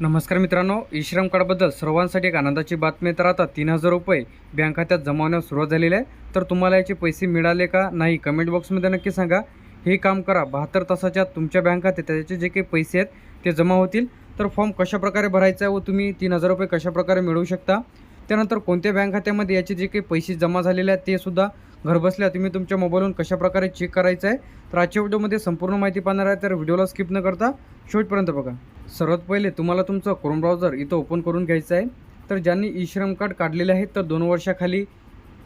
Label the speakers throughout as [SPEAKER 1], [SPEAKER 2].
[SPEAKER 1] नमस्कार मित्रांनो ई श्रम कार्डबद्दल सर्वांसाठी एक आनंदाची बातमी तर आता तीन हजार रुपये बँक खात्यात जमा होण्यास सुरुवात झालेली आहे. तर तुम्हाला याचे पैसे मिळाले का नाही कमेंट बॉक्समध्ये नक्की सांगा. हे काम करा बहात्तर तासाच्या तुमच्या बँक खात्यात त्याचे जे काही पैसे आहेत ते जमा होतील. तर फॉर्म कशाप्रकारे भरायचा आहे व तुम्ही तीन हजार रुपये कशाप्रकारे मिळवू शकता? त्यानंतर कोणत्या बँक खात्यामध्ये याचे जे काही पैसे जमा झालेले आहेत ते सुद्धा घरबसल्या तुम्ही तुमच्या मोबाईलवरून कशाप्रकारे चेक करायचं आहे तर आजच्या व्हिडिओमध्ये संपूर्ण माहिती पाहणार आहे तर व्हिडिओला स्किप न करता शेवटपर्यंत बघा. सर्वात पहिले तुम्हाला तुमचं क्रोम ब्राउझर इथं ओपन करून घ्यायचं आहे. तर ज्यांनी ई श्रम कार्ड काढलेले आहेत तर दोन वर्षाखाली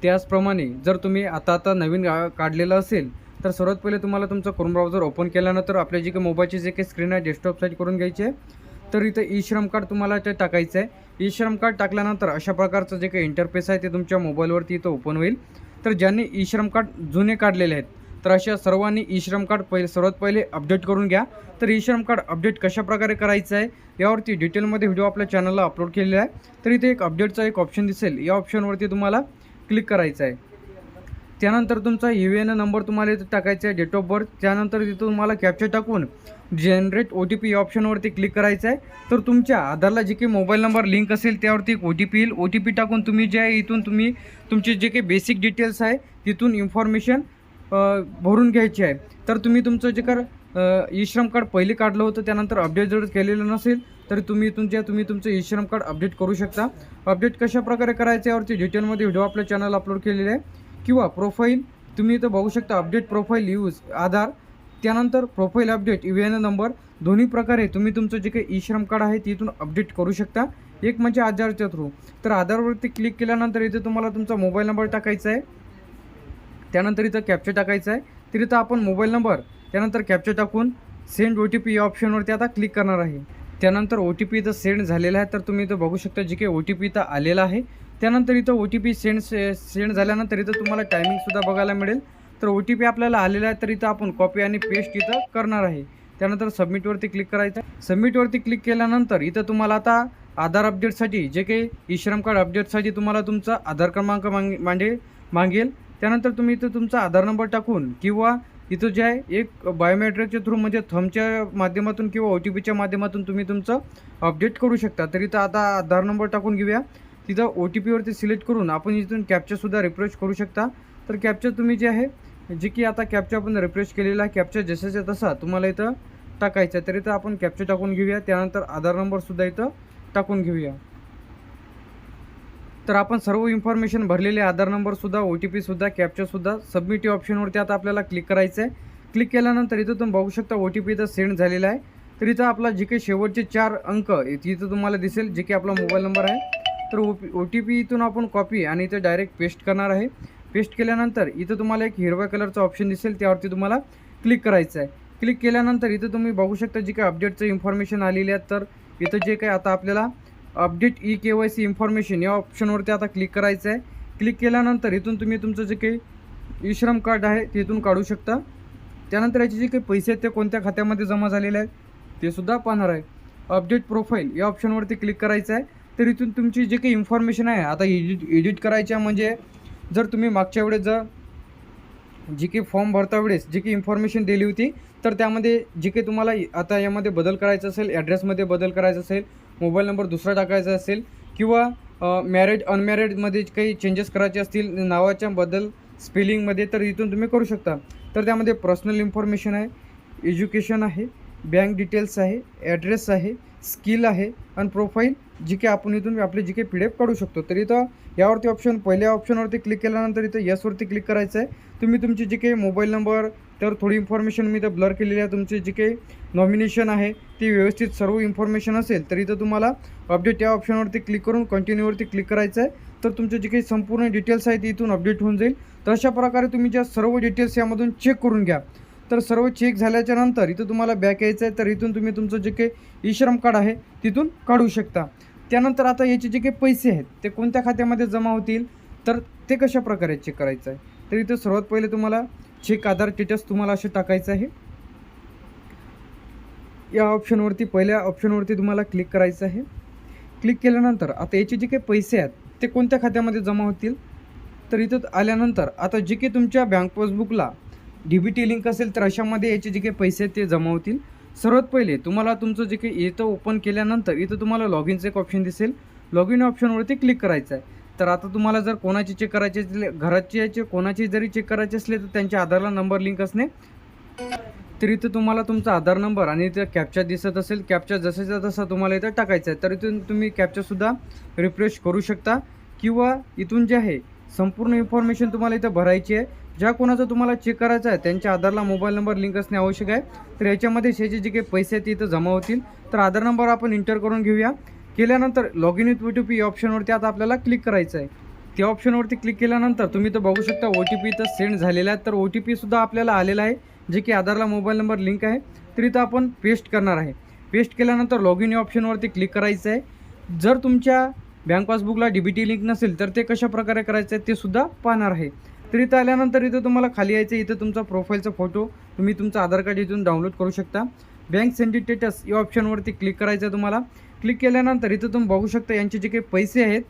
[SPEAKER 1] त्याचप्रमाणे जर तुम्ही आता आता नवीन काढलेलं असेल तर सर्वात पहिले तुम्हाला तुमचं क्रोम ब्राउझर ओपन केल्यानंतर आपल्या जे काही मोबाईलची जे काही स्क्रीन आहे डेस्कटॉप साईट करून घ्यायची आहे. तर इथं ई श्रम कार्ड तुम्हाला ते टाकायचं आहे. ई श्रम कार्ड टाकल्यानंतर अशा प्रकारचं जे काही इंटरफेस आहे ते तुमच्या मोबाईलवरती इथं ओपन होईल. तर ज्यांनी ई श्रम कार्ड जुने काढलेले आहेत तर अशा सर्वांनी ई श्रम कार्ड पहिले सर्वात पहिले अपडेट करून घ्या. तर ई श्रम कार्ड अपडेट कशाप्रकारे करायचं आहे यावरती डिटेलमध्ये व्हिडिओ आपल्या चॅनलला अपलोड केलेला आहे. तर इथे एक अपडेटचा एक ऑप्शन दिसेल. या ऑप्शनवरती तुम्हाला क्लिक करायचं आहे. त्यानंतर तुमचा यू एन नंबर तुम्हाला इथं टाकायचा आहे डेट ऑफ बर्थ त्यानंतर तिथं तुम्हाला कॅप्चर टाकून जनरेट ओ टी पी ऑप्शनवरती क्लिक करायचं आहे. तर तुमच्या आधारला जे काही मोबाईल नंबर लिंक असेल त्यावरती एक ओ टी पी येईल. ओ टी पी टाकून तुम्ही जे आहे इथून तुम्ही तुमचे जे काही बेसिक डिटेल्स आहे तिथून इन्फॉर्मेशन भरून घ्यायची आहे. तर तुम्ही तुमचं जे कर ई श्रम कार्ड पहिले काढलं होतं त्यानंतर अपडेट जर केलेलं नसेल तर तुम्ही इथून तुम्ही तुमचं ई श्रम कार्ड अपडेट करू शकता. अपडेट कशाप्रकारे करायचं यावरती डिटेलमध्ये व्हिडिओ आपल्या चॅनल अपलोड केलेले आहे. किंवा प्रोफाईल तुम्ही इथं बघू शकता अपडेट प्रोफाईल यूज आधार. त्यानंतर profile update U N number दोन्ही प्रकारे तुम्ही तुमचं जे काही ई श्रम कार्ड आहे तिथून अपडेट करू शकता. एक म्हणजे आधारच्या थ्रू तर आधारवरती क्लिक केल्यानंतर इथे तुम्हाला तुमचा मोबाईल नंबर टाकायचा आहे. त्यानंतर इथं कॅप्चर टाकायचं आहे. तर इथं आपण मोबाईल नंबर त्यानंतर कॅप्चर टाकून सेंड ओ टी पी या ऑप्शनवरती आता क्लिक करणार आहे. त्यानंतर ओ टी पी इथं सेंड झालेला आहे तर तुम्ही इथं बघू शकता जे काही ओ टी पी इथं आलेला आहे. त्यानंतर इथं O T P send send झाल्यानंतर इथं तुम्हाला टायमिंगसुद्धा बघायला मिळेल. तर ओ टी पी आपल्याला आलेला आहे तर इथं आपण कॉपी आणि पेस्ट इथं करणार आहे. त्यानंतर सबमिटवरती क्लिक करायचं. सबमिटवरती क्लिक केल्यानंतर इथं तुम्हाला आता आधार अपडेटसाठी जे काही ई श्रम कार्ड अपडेटसाठी तुम्हाला तुमचा आधार क्रमांक मांग मांडे मागेल. त्यानंतर तुम्ही इथं तुमचा आधार नंबर टाकून किंवा इथं जे आहे एक बायोमेट्रिकच्या थ्रू म्हणजे थमच्या माध्यमातून किंवा ओ टी पीच्या माध्यमातून तुम्ही तुमचं अपडेट करू शकता. तर इथं आता आधार नंबर टाकून घेऊया. तिथं ओ टी पीवरती सिलेक्ट करून आपण इथून कॅप्चरसुद्धा रिफ्रेश करू शकता. तर कॅप्चर तुम्ही जे आहे जे की आता कॅप्चर आपण रिफ्रेश केलेला आहे कॅप्चर जसाच्या तसा तुम्हाला इथं टाकायचं आहे तर इथं आपण कॅप्चर टाकून घेऊया. त्यानंतर आधार नंबरसुद्धा इथं टाकून घेऊया. तर आपण सर्व इन्फॉर्मेशन भरलेले आधार नंबरसुद्धा ओ टी पीसुद्धा कॅप्चरसुद्धा सबमिट या ऑप्शनवरती आता आपल्याला क्लिक करायचं आहे क्लिक केल्यानंतर इथं तुम्ही बघू शकता ओ टी पी इथं सेंड झालेला आहे. तर इथं आपला जे काही शेवटचे चार अंक इथं तुम्हाला दिसेल जे की आपला मोबाईल नंबर आहे. तर O P O T P इथून आपण कॉपी आणि इथं डायरेक्ट पेस्ट करणार आहे. पेस्ट केल्यानंतर इथं तुम्हाला एक हिरव्या कलरचा ऑप्शन दिसेल त्यावरती तुम्हाला क्लिक करायचं आहे. क्लिक केल्यानंतर इथं तुम्ही बघू शकता जी काही अपडेटचं इन्फॉर्मेशन आलेली आहे. तर इथं जे काही आता आपल्याला update E K Y C information या ऑप्शनवरती आता क्लिक करायचं आहे. क्लिक केल्यानंतर इथून तुम्ही तुमचं जे काही ई श्रम कार्ड आहे ते इथून काढू शकता. त्यानंतर याचे जे काही पैसे आहेत ते कोणत्या खात्यामध्ये जमा झालेले आहेत ते सुद्धा पाहणार आहे. अपडेट प्रोफाईल या ऑप्शनवरती क्लिक करायचं आहे. तर इथून तुमची जे काही इन्फॉर्मेशन आहे आता एडिट एडिट करायच्या म्हणजे जर तुम्ही मागच्या वेळेस जर जी काही फॉर्म भरता वेळेस जी काही इन्फॉर्मेशन दिली होती तर त्यामध्ये जे काही तुम्हाला आता यामध्ये बदल करायचा असेल ॲड्रेसमध्ये बदल करायचा असेल मोबाईल नंबर दुसरा टाकायचा असेल किंवा मॅरेड अनमॅरेडमध्ये काही चेंजेस करायचे असतील नावाच्या बदल स्पेलिंगमध्ये तर इथून तुम्ही करू शकता. तर त्यामध्ये पर्सनल इन्फॉर्मेशन आहे एज्युकेशन आहे बँक डिटेल्स आहे ॲड्रेस आहे स्किल आहे आणि प्रोफाईल जी काही आपण इथून आपले जी काही पी डी एफ काढू शकतो. तर इथं यावरती ऑप्शन पहिल्या ऑप्शनवरती क्लिक केल्यानंतर इथं यसवरती क्लिक करायचं आहे. तुम्ही तुमची जी काही मोबाईल नंबर तर थोडी इन्फॉर्मेशन मी इथं ब्लर केलेली आहे. तुमची जी काही नॉमिनेशन आहे ती व्यवस्थित सर्व इन्फॉर्मेशन असेल तर इथं तुम्हाला अपडेट या ऑप्शनवरती क्लिक करून कंटिन्यूवरती क्लिक करायचं आहे. तर तुमचे जे काही संपूर्ण डिटेल्स आहेत ती इथून अपडेट होऊन जाईल. तर अशा प्रकारे तुम्ही ज्या सर्व डिटेल्स यामधून चेक करून घ्या. तर सर्व चेक झाल्याच्यानंतर इथं तुम्हाला बॅक यायचं आहे. तर इथून तुम्ही तुमचं जे काही ई श्रम कार्ड आहे तिथून काढू शकता. त्यानंतर आता याचे जे काही पैसे आहेत ते कोणत्या खात्यामध्ये जमा होतील तर ते कशा प्रकारे चेक करायचं आहे? तर इथं सर्वात पहिले तुम्हाला चेक आधार स्टेटस तुम्हाला असे टाकायचं आहे. या ऑप्शनवरती पहिल्या ऑप्शनवरती तुम्हाला क्लिक करायचं आहे. क्लिक केल्यानंतर आता याचे जे काही पैसे आहेत ते कोणत्या खात्यामध्ये जमा होतील? तर इथं आल्यानंतर आता जे काही तुमच्या बँक पासबुकला डी बी टी लिंक असेल तर अशामध्ये याचे जे काही पैसे आहेत ते जमा होतील सर्वात पहिले तुम्हाला तुमचं जे काही इथं ओपन केल्यानंतर इथं तुम्हाला लॉग इनचं एक ऑप्शन दिसेल. लॉग इन ऑप्शनवरती क्लिक करायचं आहे. तर आता तुम्हाला जर कोणाची चेक करायचे असले घराचे याचे कोणाची जरी चेक करायचे असले तर त्यांच्या आधारला नंबर लिंक असणे. तर इथं तुम्हाला तुमचा आधार नंबर आणि इथं कॅप्चा दिसत असेल. कॅप्चा जसाचा तसा तुम्हाला इथं टाकायचा आहे. तर इथून तुम्ही कॅप्चासुद्धा रिफ्रेश करू शकता. किंवा इथून जे आहे संपूर्ण इन्फॉर्मेशन तुम्हाला इथं भरायची आहे. ज्या कोणाचा तुम्हाला चेक करायचा आहे त्यांच्या आधारला मोबाईल नंबर लिंक असणे आवश्यक आहे. तर याच्यामध्ये शेचे जे काही पैसे आहेत ते इथं जमा होतील. तर आधार नंबर आपण इंटर करून घेऊया. केल्यानंतर log in with O T P या ऑप्शनवरती आता आपल्याला क्लिक करायचं आहे. त्या ऑप्शनवरती क्लिक केल्यानंतर तुम्ही तर बघू शकता ओ टी पी इथं सेंड झालेला आहे. तर ओ टी पीसुद्धा आपल्याला आलेला आहे जे की आधारला मोबाईल नंबर लिंक आहे. तर इथं आपण पेस्ट करणार आहे. पेस्ट केल्यानंतर लॉग इन या ऑप्शनवरती क्लिक करायचं आहे. जर तुमच्या बँक पासबुकला डी बी टी लिंक नसेल तर ते कशा प्रकारे करायचं आहे ते सुद्धा पाहणार आहे. तर इथं आल्यानंतर इथं तुम्हाला खाली यायचं इथं तुमचा प्रोफाईलचा फोटो तुम्ही तुमचं आधार कार्ड इथून डाउनलोड करू शकता. बँक सेंडिटेटस या ऑप्शनवरती क्लिक करायचं आहे तुम्हाला. क्लिक केल्यानंतर इथं तुम्ही बघू शकता यांचे जे काही पैसे आहेत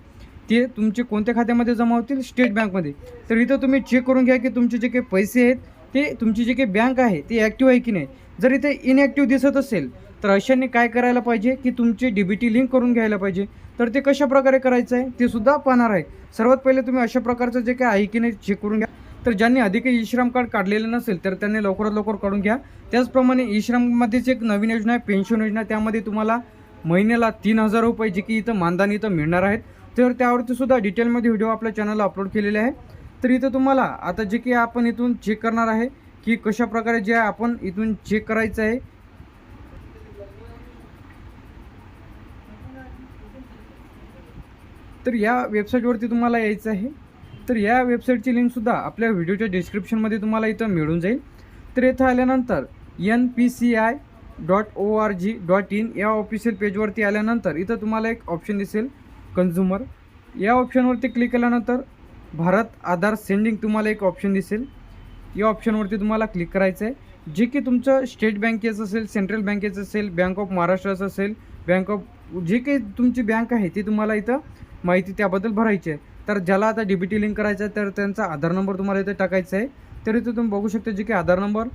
[SPEAKER 1] ते तुमचे कोणत्या खात्यामध्ये जमा होतील? स्टेट बँकमध्ये तर इथं तुम्ही चेक करून घ्या की तुमचे जे काही पैसे आहेत ते तुमची जी काही बँक आहे ती ॲक्टिव्ह आहे की नाही? जर इथे इनॲक्टिव्ह दिसत असेल तर अशांनी काय करायला पाहिजे की तुमची डी बी टी लिंक करून घ्यायला पाहिजे. तर ते कशा प्रकारे करायचं आहे ते सुद्धा पाहणार आहे. सर्वात पहिले तुम्ही अशा प्रकारचं जे काय आहे की नाही चेक करून घ्या. तर ज्यांनी अधिक ई श्रम कार्ड काढलेलं नसेल तर त्यांनी लवकरात लवकर काढून घ्या. त्याचप्रमाणे ई श्रममध्येच एक नवीन योजना आहे पेन्शन योजना. त्यामध्ये तुम्हाला महिन्याला तीन हजार रुपये जे की इथं मानधन इथं मिळणार आहेत. तर त्यावरती सुद्धा डिटेलमध्ये व्हिडिओ आपल्या चॅनलला अपलोड केलेले आहे. तर इथं तुम्हाला आता जे की आपण इथून चेक करणार आहे की कशा प्रकारे जे आहे आपण इथून चेक करायचं आहे तर या वेबसाईटवरती तुम्हाला यायचं आहे. तर या वेबसाईटची लिंकसुद्धा आपल्या व्हिडिओच्या डिस्क्रिप्शनमध्ये तुम्हाला इथं मिळून जाईल. तर इथं आल्यानंतर N P C I dot O R G dot in या ऑफिशियल पेजवरती आल्यानंतर इथं तुम्हाला एक ऑप्शन दिसेल कन्झ्युमर या ऑप्शनवरती क्लिक केल्यानंतर भारत आधार सेंडिंग तुम्हाला एक ऑप्शन दिसेल. या ऑप्शनवरती तुम्हाला क्लिक करायचं आहे जे की तुमचं स्टेट बँकेचं असेल सेंट्रल बँकेचं असेल बँक ऑफ महाराष्ट्राचं असेल बँक ऑफ जे काही तुमची बँक आहे ती तुम्हाला इथं माहिती त्याबद्दल भरायची आहे. तर ज्याला आता डी बी टी लिंक करायचं आहे तर त्यांचा आधार नंबर तुम्हाला इथे टाकायचा आहे. तर इथं तुम्ही बघू शकता जे की आधार नंबर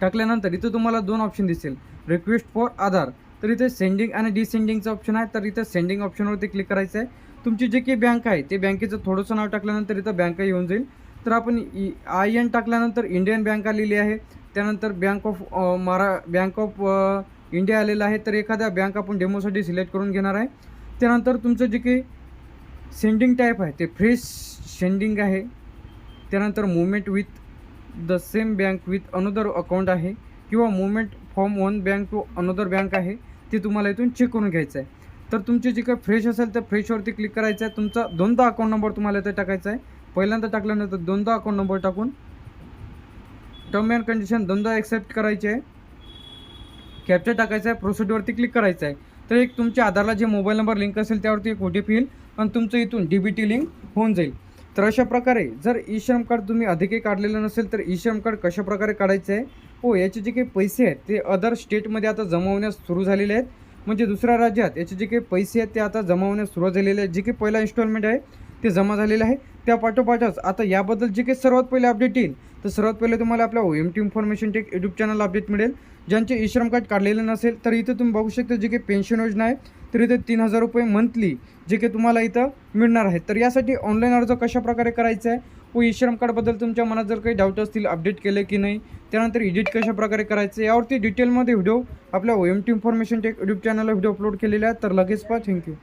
[SPEAKER 1] टाकल्यानंतर इथं तुम्हाला दोन ऑप्शन दिसेल. Request for Aadhaar. तर इथे सेंडिंग आणि डिसेंडिंगचं ऑप्शन आहे. तर इथं सेंडिंग ऑप्शनवरती क्लिक करायचं आहे. तुमची जे की बँक आहे ते बँकेचं थोडंसं नाव टाकल्यानंतर इथं बँक येऊन जाईल. तर आपण ई आय एन टाकल्यानंतर इंडियन बँक आलेली आहे. त्यानंतर बँक ऑफ महारा बँक ऑफ इंडिया आलेलं आहे. तर एखाद्या बँक आपण डेमोसाठी सिलेक्ट करून घेणार आहे. त्यानंतर तुमचं जे काही सेंडिंग टाईप आहे ते फ्रेश सेंडिंग आहे. त्यानंतर movement with the same bank with another account आहे. किंवा movement from one bank to another bank आहे ते तुम्हाला इथून चेक करून घ्यायचं आहे. तर तुमचे जे काही फ्रेश असेल तर फ्रेशवरती क्लिक करायचं आहे. तुमचा दोनदा अकाउंट नंबर तुम्हाला इथं टाकायचा आहे. पहिल्यांदा टाकल्यानंतर दोनदा अकाउंट नंबर टाकून टर्म अँड कंडिशन दोनदा ॲक्सेप्ट करायचे आहे. कॅप्चर टाकायचा आहे. प्रोसिडवरती क्लिक करायचं आहे. तर एक तुमच्या आधारला जे मोबाईल नंबर लिंक असेल त्यावरती एक ओ टी पी येईल आणि तुमचं इथून डी बी टी लिंक होऊन जाईल. तर अशा प्रकारे जर ई श्रम कार्ड तुम्ही अधिकही काढलेलं नसेल तर ई श्रम कार्ड कशा प्रकारे काढायचं आहे? हो याचे जे काही पैसे आहेत ते अदर स्टेटमध्ये आता जमवण्यास सुरू झालेले आहेत. म्हणजे दुसऱ्या राज्यात याचे जे काही पैसे आहेत ते आता जमावण्यास सुरुवात झालेले आहेत. जे काही पहिला इन्स्टॉलमेंट आहे ते जमा झालेलं आहे. त्या पाठोपाठच आता याबद्दल जे काही सर्वात पहिले अपडेट येईल तर सर्वात पहिले तुम्हाला आपल्या O M T information tech YouTube channel update मिळेल. ज्यांचे ई श्रम कार्ड काढलेले नसेल तर इथं तुम्ही बघू शकता जे काही पेन्शन योजना आहे तर इथे तीन हजार रुपये मंथली जे काही तुम्हाला इथं मिळणार आहे तर यासाठी ऑनलाईन अर्ज कशाप्रकारे करायचा आहे? व ई श्रम कार्डबद्दल तुमच्या मनात जर काही डाऊट असतील अपडेट केले की नाही त्यानंतर एडिट कशाप्रकारे करायचं यावरती डिटेलमध्ये व्हिडिओ आपल्या O M T information tech YouTube चॅनलला व्हिडिओ अपलोड केलेला आहे. तर लगेच पहा. थँक्यू